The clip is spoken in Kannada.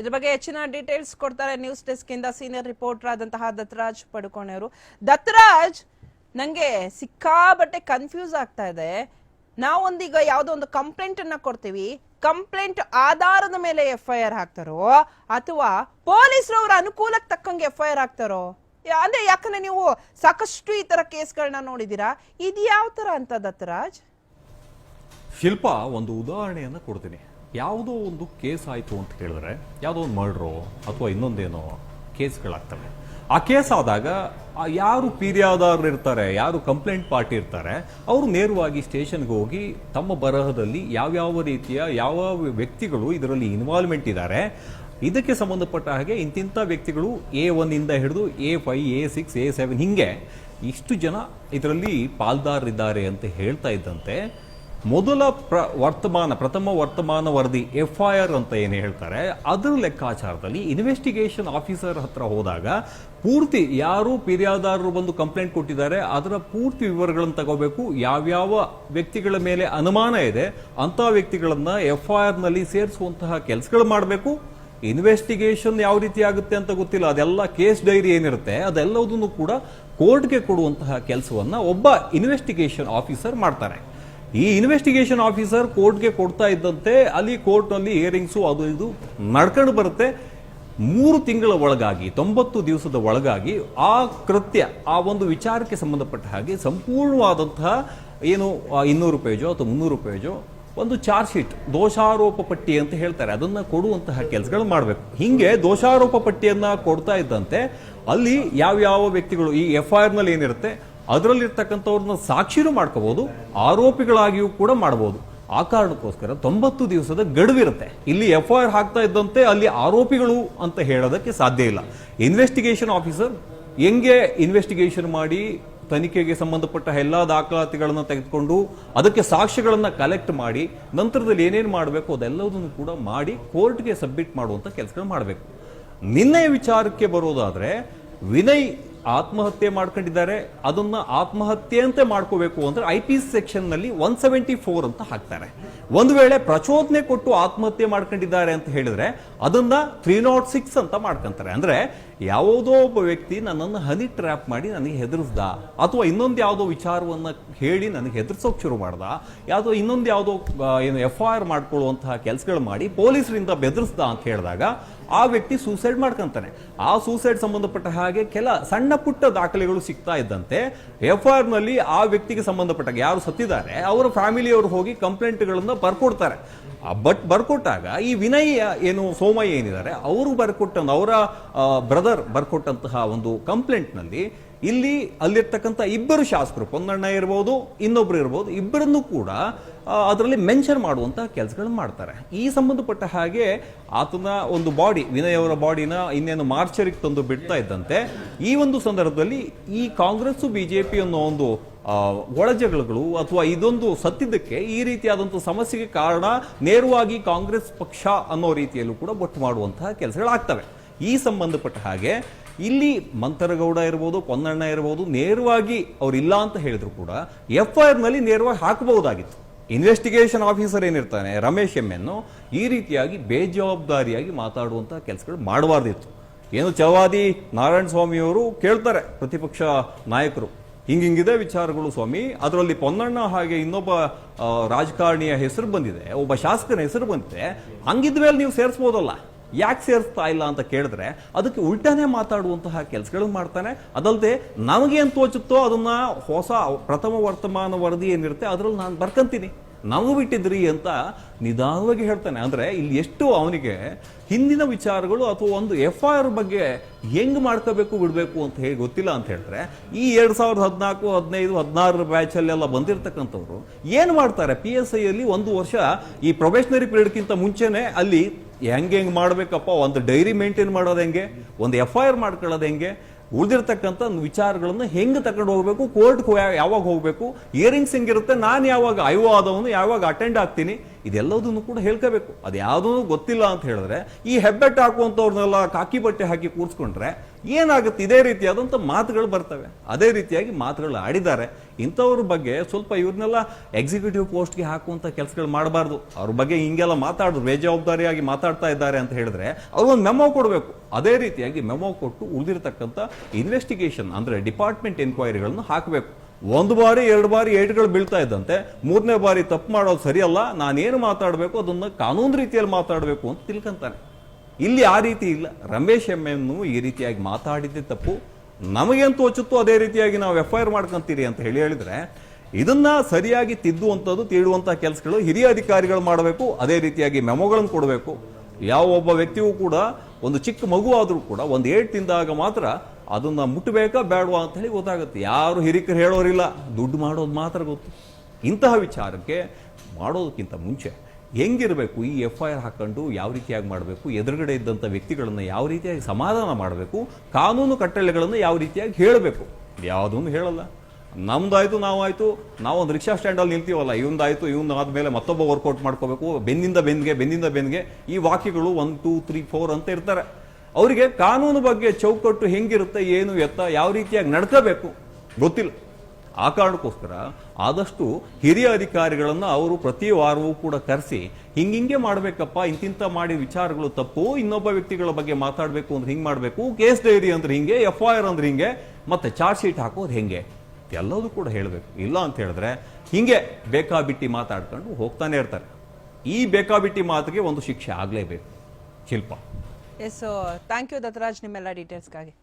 ಇದ್ರ ಬಗ್ಗೆ ಹೆಚ್ಚಿನ ಡೀಟೇಲ್ಸ್ ಕೊಡ್ತಾರೆ ನ್ಯೂಸ್ ಡೆಸ್ಕ್ ಇಂದ ಸೀನಿಯರ್ ರಿಪೋರ್ಟರ್ ಆದಂತಹ ದತ್ತರಾಜ್ ಪಡುಕೋಣೆ ಅವರು. ದತ್ತರಾಜ್, ನಂಗೆ ಸಿಕ್ಕಾಬಟ್ಟೆ ಕನ್ಫ್ಯೂಸ್ ಆಗ್ತಾ ಇದೆ. ನಾವೊಂದೀಗ ಯಾವುದೋ ಒಂದು ಕಂಪ್ಲೇಂಟ್ ಅನ್ನ ಕೊಡ್ತೀವಿ. ಕಂಪ್ಲೇಂಟ್ ಆಧಾರದ ಮೇಲೆ ಎಫ್ ಐ ಆರ್ ಹಾಕ್ತಾರೋ, ಅಥವಾ ಪೊಲೀಸರವರ ಅನುಕೂಲಕ್ಕೆ ತಕ್ಕಂಗೆ ಎಫ್ ಐ ಆರ್ ಹಾಕ್ತಾರೋ? ಅಂದ್ರೆ ಯಾಕಂದ್ರೆ ನೀವು ಸಾಕಷ್ಟು ಈ ತರ ಕೇಸ್ಗಳನ್ನ ನೋಡಿದೀರಾ ಇದು ಯಾವ ತರ ಅಂತ ದತ್ತರಾಜ್? ಶಿಲ್ಪ, ಒಂದು ಉದಾಹರಣೆಯನ್ನು ಕೊಡ್ತೀನಿ. ಯಾವುದೋ ಒಂದು ಕೇಸ್ ಆಯಿತು ಅಂತ ಕೇಳಿದ್ರೆ, ಯಾವುದೋ ಒಂದು ಮರ್ಡ್ರೋ ಅಥವಾ ಇನ್ನೊಂದೇನೋ ಕೇಸ್ಗಳಾಗ್ತವೆ. ಆ ಕೇಸ್ ಆದಾಗ ಯಾರು ಪೀರಿಯಾದಾರರು ಇರ್ತಾರೆ, ಯಾರು ಕಂಪ್ಲೇಂಟ್ ಪಾರ್ಟಿ ಇರ್ತಾರೆ, ಅವರು ನೇರವಾಗಿ ಸ್ಟೇಷನ್ಗೆ ಹೋಗಿ ತಮ್ಮ ಬರಹದಲ್ಲಿ ಯಾವ್ಯಾವ ರೀತಿಯ, ಯಾವ ವ್ಯಕ್ತಿಗಳು ಇದರಲ್ಲಿ ಇನ್ವಾಲ್ವ್ಮೆಂಟ್ ಇದ್ದಾರೆ, ಇದಕ್ಕೆ ಸಂಬಂಧಪಟ್ಟ ಹಾಗೆ ಇಂತಿಂಥ ವ್ಯಕ್ತಿಗಳು ಎ ಒನ್ನಿಂದ ಹಿಡಿದು A five A six A seven ಹಿಂಗೆ ಇಷ್ಟು ಜನ ಇದರಲ್ಲಿ ಪಾಲ್ದಾರರಿದ್ದಾರೆ ಅಂತ ಹೇಳ್ತಾ ಇದ್ದಂತೆ ಮೊದಲ ಪ್ರ ವರ್ತಮಾನ, ಪ್ರಥಮ ವರ್ತಮಾನ ವರದಿ ಎಫ್ ಐ ಆರ್ ಅಂತ ಏನು ಹೇಳ್ತಾರೆ, ಅದರ ಲೆಕ್ಕಾಚಾರದಲ್ಲಿ ಇನ್ವೆಸ್ಟಿಗೇಷನ್ ಆಫೀಸರ್ ಹತ್ರ ಹೋದಾಗ ಪೂರ್ತಿ ಯಾರು ಪಿರಿಯಾದಾರರು ಬಂದು ಕಂಪ್ಲೇಂಟ್ ಕೊಟ್ಟಿದ್ದಾರೆ, ಅದರ ಪೂರ್ತಿ ವಿವರಗಳನ್ನು ತಗೋಬೇಕು. ಯಾವ್ಯಾವ ವ್ಯಕ್ತಿಗಳ ಮೇಲೆ ಅನುಮಾನ ಇದೆ, ಅಂಥ ವ್ಯಕ್ತಿಗಳನ್ನು ಎಫ್ ಐ ಆರ್ನಲ್ಲಿ ಸೇರಿಸುವಂತಹ ಕೆಲಸಗಳು ಮಾಡಬೇಕು. ಇನ್ವೆಸ್ಟಿಗೇಷನ್ ಯಾವ ರೀತಿ ಆಗುತ್ತೆ ಅಂತ ಗೊತ್ತಿಲ್ಲ. ಅದೆಲ್ಲ ಕೇಸ್ ಡೈರಿ ಏನಿರುತ್ತೆ, ಅದೆಲ್ಲದನ್ನು ಕೂಡ ಕೋರ್ಟ್ಗೆ ಕೊಡುವಂತಹ ಕೆಲಸವನ್ನು ಒಬ್ಬ ಇನ್ವೆಸ್ಟಿಗೇಷನ್ ಆಫೀಸರ್ ಮಾಡ್ತಾರೆ. ಈ ಇನ್ವೆಸ್ಟಿಗೇಷನ್ ಆಫೀಸರ್ ಕೋರ್ಟ್ಗೆ ಕೊಡ್ತಾ ಇದ್ದಂತೆ ಅಲ್ಲಿ ಕೋರ್ಟ್ನಲ್ಲಿ ಹಿಯರಿಂಗ್ಸು ಅದು ಇದು ನಡ್ಕೊಂಡು ಬರುತ್ತೆ. ಮೂರು ತಿಂಗಳ ಒಳಗಾಗಿ, ತೊಂಬತ್ತು ದಿವಸದ ಒಳಗಾಗಿ ಆ ಕೃತ್ಯ, ಆ ಒಂದು ವಿಚಾರಕ್ಕೆ ಸಂಬಂಧಪಟ್ಟ ಹಾಗೆ ಸಂಪೂರ್ಣವಾದಂತಹ ಏನು ಇನ್ನೂರು ಪೇಜೋ ಅಥವಾ ಮುನ್ನೂರು ಪೇಜೋ ಒಂದು ಚಾರ್ಜ್ ಶೀಟ್ ದೋಷಾರೋಪ ಪಟ್ಟಿ ಅಂತ ಹೇಳ್ತಾರೆ. ಅದನ್ನ ಕೊಡುವಂತಹ ಕೆಲಸಗಳು ಮಾಡಬೇಕು. ಹಿಂಗೆ ದೋಷಾರೋಪ ಪಟ್ಟಿಯನ್ನ ಕೊಡ್ತಾ ಇದ್ದಂತೆ ಅಲ್ಲಿ ಯಾವ್ಯಾವ ವ್ಯಕ್ತಿಗಳು, ಈ ಎಫ್ ಐ ಆರ್ನಲ್ಲಿ ಏನಿರುತ್ತೆ ಅದರಲ್ಲಿರ್ತಕ್ಕಂಥವ್ರನ್ನ ಸಾಕ್ಷಿನೂ ಮಾಡ್ಕೋಬಹುದು ಆರೋಪಿಗಳಾಗಿಯೂ ಕೂಡ ಮಾಡಬಹುದು ಆ ಕಾರಣಕ್ಕೋಸ್ಕರ ತೊಂಬತ್ತು ದಿವಸದ ಗಡುವಿರುತ್ತೆ. ಇಲ್ಲಿ ಎಫ್ ಐ ಆರ್ ಹಾಕ್ತಾ ಇದ್ದಂತೆ ಅಲ್ಲಿ ಆರೋಪಿಗಳು ಅಂತ ಹೇಳೋದಕ್ಕೆ ಸಾಧ್ಯ ಇಲ್ಲ. ಇನ್ವೆಸ್ಟಿಗೇಷನ್ ಆಫೀಸರ್ ಹೆಂಗೆ ಇನ್ವೆಸ್ಟಿಗೇಷನ್ ಮಾಡಿ ತನಿಖೆಗೆ ಸಂಬಂಧಪಟ್ಟ ಎಲ್ಲ ದಾಖಲಾತಿಗಳನ್ನು ತೆಗೆದುಕೊಂಡು ಅದಕ್ಕೆ ಸಾಕ್ಷ್ಯಗಳನ್ನ ಕಲೆಕ್ಟ್ ಮಾಡಿ, ನಂತರದಲ್ಲಿ ಏನೇನು ಮಾಡಬೇಕು ಅದೆಲ್ಲದನ್ನು ಕೂಡ ಮಾಡಿ ಕೋರ್ಟ್ಗೆ ಸಬ್ಮಿಟ್ ಮಾಡುವಂಥ ಕೆಲಸಗಳು ಮಾಡಬೇಕು. ನಿನ್ನೆ ವಿಚಾರಕ್ಕೆ ಬರೋದಾದರೆ ವಿನಯ್ ಆತ್ಮಹತ್ಯೆ ಮಾಡ್ಕೊಂಡಿದ್ದಾರೆ, ಅದನ್ನ ಆತ್ಮಹತ್ಯೆ ಅಂತ ಮಾಡ್ಕೋಬೇಕು ಅಂದ್ರೆ ಐ ಪಿ ಸೆಕ್ಷನ್ನಲ್ಲಿ ಒನ್ ಸೆವೆಂಟಿ ಫೋರ್ ಅಂತ ಹಾಕ್ತಾರೆ. ಒಂದು ವೇಳೆ ಪ್ರಚೋದನೆ ಕೊಟ್ಟು ಆತ್ಮಹತ್ಯೆ ಮಾಡ್ಕೊಂಡಿದ್ದಾರೆ ಅಂತ ಹೇಳಿದ್ರೆ ಅದನ್ನ ತ್ರೀ ನಾಟ್ ಸಿಕ್ಸ್ ಅಂತ ಮಾಡ್ಕೊಂತಾರೆ. ಅಂದ್ರೆ ಯಾವುದೋ ಒಬ್ಬ ವ್ಯಕ್ತಿ ನನ್ನನ್ನು ಹನಿ ಟ್ರ್ಯಾಪ್ ಮಾಡಿ ನನಗೆ ಹೆದರಿಸ್ದ, ಅಥವಾ ಇನ್ನೊಂದು ಯಾವುದೋ ವಿಚಾರವನ್ನ ಹೇಳಿ ನನಗೆ ಹೆದರ್ಸೋಕ್ ಶುರು ಮಾಡ್ದ, ಯಾವುದೋ ಇನ್ನೊಂದು ಯಾವುದೋ ಏನು ಎಫ್ ಐ ಆರ್ ಮಾಡ್ಕೊಳ್ಳುವಂತಹ ಕೆಲಸಗಳು ಮಾಡಿ ಪೊಲೀಸರಿಂದ ಬೆದರಿಸ್ದ ಅಂತ ಹೇಳಿದಾಗ ಆ ವ್ಯಕ್ತಿ ಸೂಸೈಡ್ ಮಾಡ್ಕೊಂತಾನೆ. ಆ ಸೂಸೈಡ್ ಸಂಬಂಧಪಟ್ಟ ಹಾಗೆ ಕೆಲ ಸಣ್ಣ ಪುಟ್ಟ ದಾಖಲೆಗಳು ಸಿಗ್ತಾ ಇದ್ದಂತೆ ಎಫ್ನಲ್ಲಿ ಆ ವ್ಯಕ್ತಿಗೆ ಸಂಬಂಧಪಟ್ಟಾಗ ಯಾರು ಸತ್ತಿದ್ದಾರೆ, ಅವರ ಫ್ಯಾಮಿಲಿಯವರು ಹೋಗಿ ಕಂಪ್ಲೇಂಟ್ಗಳನ್ನ ಬರ್ಕೊಡ್ತಾರೆ. ಬಟ್ ಬರ್ಕೊಟ್ಟಾಗ ಈ ವಿನಯ್ ಏನು ಸೋಮಯ್ಯ ಏನಿದ್ದಾರೆ, ಅವರು ಬರ್ಕೊಟ್ಟ ಅವರ ಬ್ರದರ್ ಬರ್ಕೊಟ್ಟಂತಹ ಒಂದು ಕಂಪ್ಲೇಂಟ್ನಲ್ಲಿ ಇಲ್ಲಿ ಅಲ್ಲಿರ್ತಕ್ಕಂಥ ಇಬ್ಬರು ಶಾಸಕರು, ಪೊನ್ನಣ್ಣ ಇರ್ಬೋದು, ಇನ್ನೊಬ್ರು ಇರ್ಬೋದು, ಇಬ್ಬರನ್ನು ಕೂಡ ಅದರಲ್ಲಿ ಮೆನ್ಷನ್ ಮಾಡುವಂತಹ ಕೆಲಸಗಳನ್ನು ಮಾಡ್ತಾರೆ. ಈ ಸಂಬಂಧಪಟ್ಟ ಹಾಗೆ ಆತನ ಒಂದು ಬಾಡಿ ವಿನಯ್ ಅವರ ಬಾಡಿನ ಇನ್ನೇನು ಮಾರ್ಚರಿಗೆ ತಂದು ಬಿಡ್ತಾ ಇದ್ದಂತೆ, ಈ ಒಂದು ಸಂದರ್ಭದಲ್ಲಿ ಈ ಕಾಂಗ್ರೆಸ್ ಬಿಜೆಪಿ ಅನ್ನೋ ಒಂದು ಒಳಜಗಳಗಳು ಅಥವಾ ಇದೊಂದು ಸತ್ತಿದ್ದಕ್ಕೆ ಈ ರೀತಿಯಾದಂಥ ಸಮಸ್ಯೆಗೆ ಕಾರಣ ನೇರವಾಗಿ ಕಾಂಗ್ರೆಸ್ ಪಕ್ಷ ಅನ್ನೋ ರೀತಿಯಲ್ಲೂ ಕೂಡ ಒಟ್ಟು ಮಾಡುವಂತಹ ಕೆಲಸಗಳಾಗ್ತವೆ. ಈ ಸಂಬಂಧಪಟ್ಟ ಹಾಗೆ ಇಲ್ಲಿ ಮಂತರಗೌಡ ಇರ್ಬೋದು ಪೊನ್ನಣ್ಣ ಇರ್ಬೋದು, ನೇರವಾಗಿ ಅವರಿಲ್ಲ ಅಂತ ಹೇಳಿದ್ರು ಕೂಡ ಎಫ್ ಐ ಆರ್ನಲ್ಲಿ ನೇರವಾಗಿ ಹಾಕಬಹುದಾಗಿತ್ತು. ಇನ್ವೆಸ್ಟಿಗೇಷನ್ ಆಫೀಸರ್ ಏನಿರ್ತಾನೆ, ರಮೇಶ್ ಎಂ ಎನ್ನು ಈ ರೀತಿಯಾಗಿ ಬೇಜವಾಬ್ದಾರಿಯಾಗಿ ಮಾತಾಡುವಂತಹ ಕೆಲಸಗಳು ಮಾಡಬಾರ್ದಿತ್ತು. ಏನು ಚವಾದಿ ನಾರಾಯಣ ಸ್ವಾಮಿಯವರು ಕೇಳ್ತಾರೆ, ಪ್ರತಿಪಕ್ಷ ನಾಯಕರು. ಹಿಂಗಿಂಗಿದೆ ವಿಚಾರಗಳು ಸ್ವಾಮಿ. ಅದರಲ್ಲಿ ಪೊನ್ನಣ್ಣ ಹಾಗೆ ಇನ್ನೊಬ್ಬ ರಾಜಕಾರಣಿಯ ಹೆಸರು ಬಂದಿದೆ. ಒಬ್ಬ ಶಾಸಕನ ಹೆಸರು ಬಂದಿದೆ. ಹಂಗಿದ್ಮೇಲೆ ನೀವು ಸೇರಿಸ್ಬೋದಲ್ಲ. ಯಾಕೆ ಸೇರಿಸ್ತಾ ಇಲ್ಲ ಅಂತ ಕೇಳಿದ್ರೆ ಅದಕ್ಕೆ ಉಲ್ಟಾನೇ ಮಾತಾಡುವಂತಹ ಕೆಲಸಗಳನ್ನು ಮಾಡ್ತಾನೆ. ಅದಲ್ಲದೆ ನಮಗೇನು ತೋಚುತ್ತೋ ಅದನ್ನ ಹೊಸ ಪ್ರಥಮ ವರ್ತಮಾನ ವರದಿ ಏನಿರುತ್ತೆ ಅದರಲ್ಲಿ ನಾನು ಬರ್ಕಂತೀನಿ. ನಮಗೂ ಬಿಟ್ಟಿದ್ರಿ ಅಂತ ನಿಧಾನವಾಗಿ ಹೇಳ್ತಾನೆ. ಅಂದ್ರೆ ಇಲ್ಲಿ ಎಷ್ಟು ಅವನಿಗೆ ಹಿಂದಿನ ವಿಚಾರಗಳು ಅಥವಾ ಒಂದು ಎಫ್ ಐ ಆರ್ ಬಗ್ಗೆ ಹೆಂಗ್ ಮಾಡ್ಕೋಬೇಕು, ಬಿಡಬೇಕು ಅಂತ ಹೇಳಿ ಗೊತ್ತಿಲ್ಲ ಅಂತ ಹೇಳಿದ್ರೆ, ಈ ಎರಡು ಸಾವಿರದ ಹದಿನಾಲ್ಕು, ಹದಿನೈದು, ಹದಿನಾರರ ಬ್ಯಾಚಲ್ಲೆಲ್ಲ ಬಂದಿರತಕ್ಕಂಥವ್ರು ಏನ್ ಮಾಡ್ತಾರೆ? ಪಿ ಎಸ್ ಐಯಲ್ಲಿ ಒಂದು ವರ್ಷ ಈ ಪ್ರೊಬೇಷನರಿ ಪೀರಿಯಡ್ಗಿಂತ ಮುಂಚೆನೆ ಅಲ್ಲಿ ಹೆಂಗ್ ಹೆಂಗ್ ಮಾಡಬೇಕಪ್ಪ, ಒಂದು ಡೈರಿ ಮೇಂಟೈನ್ ಮಾಡೋದು ಹೆಂಗೆ, ಒಂದು ಎಫ್ ಐ ಆರ್ ಮಾಡ್ಕೊಳ್ಳೋದು ಹೆಂಗೆ ಉಳಿದಿರ್ತಕ್ಕಂಥ ವಿಚಾರಗಳನ್ನು ಹೆಂಗೆ ತಗೊಂಡು ಹೋಗಬೇಕು ಕೋರ್ಟ್ಗೆ ಯಾವಾಗ ಹೋಗಬೇಕು ಇಯರಿಂಗ್ಸ್ ಹೆಂಗಿರುತ್ತೆ, ನಾನು ಯಾವಾಗ ಅಯೋ ಆದವನು ಯಾವಾಗ ಅಟೆಂಡ್ ಆಗ್ತೀನಿ ಇದೆಲ್ಲದನ್ನು ಕೂಡ ಹೇಳ್ಕೋಬೇಕು. ಅದು ಯಾವುದೂ ಗೊತ್ತಿಲ್ಲ ಅಂತ ಹೇಳಿದ್ರೆ, ಈ ಹೆಬ್ಬೆಟ್ಟು ಹಾಕುವಂಥವ್ರನ್ನೆಲ್ಲ ಕಾಕಿ ಬಟ್ಟೆ ಹಾಕಿ ಕೂರಿಸ್ಕೊಂಡ್ರೆ ಏನಾಗುತ್ತೆ? ಇದೇ ರೀತಿಯಾದಂಥ ಮಾತುಗಳು ಬರ್ತವೆ. ಅದೇ ರೀತಿಯಾಗಿ ಮಾತುಗಳು ಆಡಿದ್ದಾರೆ. ಇಂಥವ್ರ ಬಗ್ಗೆ ಸ್ವಲ್ಪ ಇವ್ರನ್ನೆಲ್ಲ ಎಕ್ಸಿಕ್ಯೂಟಿವ್ ಪೋಸ್ಟ್ಗೆ ಹಾಕುವಂಥ ಕೆಲಸಗಳು ಮಾಡಬಾರ್ದು. ಅವ್ರ ಬಗ್ಗೆ ಹಿಂಗೆಲ್ಲ ಮಾತಾಡೋದು ಬೇಜವಾಬ್ದಾರಿಯಾಗಿ ಮಾತಾಡ್ತಾ ಇದ್ದಾರೆ ಅಂತ ಹೇಳಿದ್ರೆ ಅವ್ರಿಗೊಂದು ಮೆಮೊ ಕೊಡಬೇಕು. ಅದೇ ರೀತಿಯಾಗಿ ಮೆಮೊ ಕೊಟ್ಟು ಉಳಿದಿರತಕ್ಕಂಥ ಇನ್ವೆಸ್ಟಿಗೇಷನ್ ಅಂದರೆ ಡಿಪಾರ್ಟ್ಮೆಂಟ್ ಎನ್ಕ್ವೈರಿಗಳನ್ನು ಹಾಕಬೇಕು. ಒಂದು ಬಾರಿ, ಎರಡು ಬಾರಿ ಏಟ್ಗಳು ಬೀಳ್ತಾ ಇದ್ದಂತೆ, ಮೂರನೇ ಬಾರಿ ತಪ್ಪು ಮಾಡೋದು ಸರಿಯಲ್ಲ, ನಾನೇನು ಮಾತಾಡಬೇಕು, ಅದನ್ನು ಕಾನೂನು ರೀತಿಯಲ್ಲಿ ಮಾತಾಡಬೇಕು ಅಂತ ತಿಳ್ಕೊಂತಾನೆ. ಇಲ್ಲಿ ಆ ರೀತಿ ಇಲ್ಲ. ರಮೇಶ್ ಎಂ ಈ ರೀತಿಯಾಗಿ ಮಾತಾಡಿದ್ದೆ ತಪ್ಪು. ನಮಗೇನು ತೋಚುತ್ತೋ ಅದೇ ರೀತಿಯಾಗಿ ನಾವು ಎಫ್ ಐ ಮಾಡ್ಕೊಂತೀರಿ ಅಂತ ಹೇಳಿ ಹೇಳಿದ್ರೆ, ಇದನ್ನ ಸರಿಯಾಗಿ ತಿದ್ದುವಂಥದ್ದು, ತೀಡುವಂಥ ಕೆಲಸಗಳು ಹಿರಿಯ ಅಧಿಕಾರಿಗಳು ಮಾಡಬೇಕು, ಅದೇ ರೀತಿಯಾಗಿ ಮೆಮೊಗಳನ್ನು ಕೊಡಬೇಕು. ಯಾವ ಒಬ್ಬ ವ್ಯಕ್ತಿಯೂ ಕೂಡ, ಒಂದು ಚಿಕ್ಕ ಮಗು ಆದರೂ ಕೂಡ, ಒಂದು ಏಟ್ ತಿಂದಾಗ ಮಾತ್ರ ಅದನ್ನ ಮುಟ್ಟಬೇಕಾ ಬೇಡವಾ ಅಂತ ಹೇಳಿ ಗೊತ್ತಾಗುತ್ತೆ. ಯಾರು ಹಿರಿಕರು ಹೇಳೋರಿಲ್ಲ. ದುಡ್ಡು ಮಾಡೋದು ಮಾತ್ರ ಗೊತ್ತು. ಇಂತಹ ವಿಚಾರಕ್ಕೆ ಮಾಡೋದಕ್ಕಿಂತ ಮುಂಚೆ ಹೆಂಗಿರಬೇಕು? ಈ ಎಫ್ ಐ ಆರ್ ಹಾಕೊಂಡು ಯಾವ ರೀತಿಯಾಗಿ ಮಾಡಬೇಕು? ಎದುರುಗಡೆ ಇದ್ದಂಥ ವ್ಯಕ್ತಿಗಳನ್ನು ಯಾವ ರೀತಿಯಾಗಿ ಸಮಾಧಾನ ಮಾಡಬೇಕು? ಕಾನೂನು ಕಟ್ಟಳೆಗಳನ್ನು ಯಾವ ರೀತಿಯಾಗಿ ಹೇಳಬೇಕು? ಯಾವುದನ್ನು ಹೇಳಲ್ಲ. ನಮ್ದಾಯ್ತು, ನಾವಾಯ್ತು. ನಾವು ಒಂದು ರಿಕ್ಷಾ ಸ್ಟ್ಯಾಂಡಲ್ಲಿ ನಿಲ್ತೀವಲ್ಲ. ಇವಂದಾಯ್ತು ಇವನ್ ಆದಮೇಲೆ ಮತ್ತೊಬ್ಬ ವರ್ಕೌಟ್ ಮಾಡ್ಕೋಬೇಕು. ಬೆನ್ನಿಂದ ಬೆನ್ಗೆ ಬೆನ್ನಿಂದ ಬೆನ್ಗೆ ಈ ವಾಕ್ಯಗಳು ಒನ್ ಟೂ ತ್ರೀ ಫೋರ್ ಅಂತ ಇರ್ತಾರೆ. ಅವರಿಗೆ ಕಾನೂನು ಬಗ್ಗೆ ಚೌಕಟ್ಟು ಹೆಂಗಿರುತ್ತೆ, ಏನು ಎತ್ತ, ಯಾವ ರೀತಿಯಾಗಿ ನಡ್ಕೋಬೇಕು ಗೊತ್ತಿಲ್ಲ. ಆ ಕಾರಣಕ್ಕೋಸ್ಕರ ಆದಷ್ಟು ಹಿರಿಯ ಅಧಿಕಾರಿಗಳನ್ನು ಅವರು ಪ್ರತಿ ವಾರವೂ ಕೂಡ ಕರೆಸಿ ಹಿಂಗಿಂಗೆ ಮಾಡಬೇಕಪ್ಪ, ಇಂತಿಂತ ಮಾಡಿ ವಿಚಾರಗಳು ತಪ್ಪು, ಇನ್ನೊಬ್ಬ ವ್ಯಕ್ತಿಗಳ ಬಗ್ಗೆ ಮಾತಾಡಬೇಕು ಅಂದ್ರೆ ಹಿಂಗೆ ಮಾಡಬೇಕು, ಕೇಸ್ ಡೈರಿ ಅಂದ್ರೆ ಹಿಂಗೆ ಎಫ್ ಐ ಆರ್ ಅಂದ್ರೆ ಹಿಂಗೆ, ಮತ್ತೆ ಚಾರ್ಜ್ ಶೀಟ್ ಹಾಕೋದು ಹೆಂಗೆ? ಎಲ್ಲದೂ ಕೂಡ ಹೇಳಬೇಕು. ಇಲ್ಲ ಅಂತ ಹೇಳಿದ್ರೆ ಹಿಂಗೆ ಬೇಕಾಬಿಟ್ಟಿ ಮಾತಾಡ್ಕೊಂಡು ಹೋಗ್ತಾನೆ ಇರ್ತಾರೆ. ಈ ಬೇಕಾಬಿಟ್ಟಿ ಮಾತಿಗೆ ಒಂದು ಶಿಕ್ಷೆ ಆಗಲೇಬೇಕು. Shilpa. Yes thank you Dattaraj ನಿಮ್ಮೆಲ್ಲ ಡೀಟೇಲ್ಸ್ಗಾಗಿ